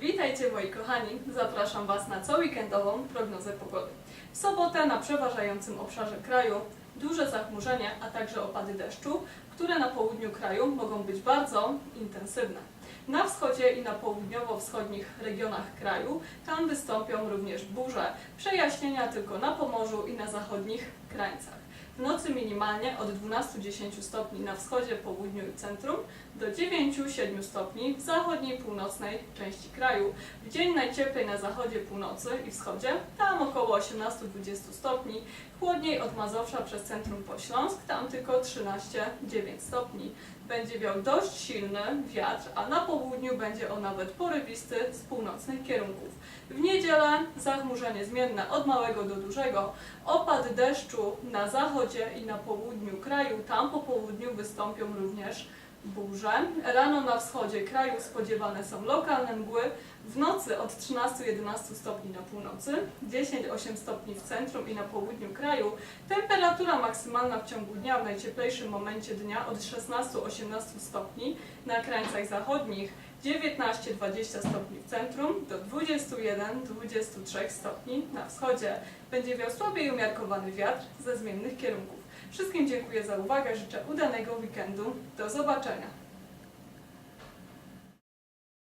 Witajcie moi kochani, zapraszam Was na coweekendową prognozę pogody. W sobotę na przeważającym obszarze kraju duże zachmurzenie, a także opady deszczu, które na południu kraju mogą być bardzo intensywne. Na wschodzie i na południowo-wschodnich regionach kraju tam wystąpią również burze, przejaśnienia tylko na Pomorzu i na zachodnich krańcach. W nocy minimalnie od 12-10 stopni na wschodzie, południu i centrum do 9-7 stopni w zachodniej, północnej części kraju. W dzień najcieplej na zachodzie, północy i wschodzie, tam około 18-20 stopni. Chłodniej od Mazowsza przez centrum po Śląsk, tam tylko 13-9 stopni. Będzie wiał dość silny wiatr, a na południu będzie on nawet porywisty z północnych kierunków. W niedzielę zachmurzenie zmienne od małego do dużego, opady deszczu na zachodzie i na południu kraju, tam po południu wystąpią również burze. Rano na wschodzie kraju spodziewane są lokalne mgły, w nocy od 13-11 stopni na północy, 10-8 stopni w centrum i na południu kraju. Temperatura maksymalna w ciągu dnia w najcieplejszym momencie dnia od 16-18 stopni na krańcach zachodnich, 19-20 stopni w centrum do 21-23 stopni na wschodzie. Będzie wiał słaby i umiarkowany wiatr ze zmiennych kierunków. Wszystkim dziękuję za uwagę, życzę udanego weekendu. Do zobaczenia.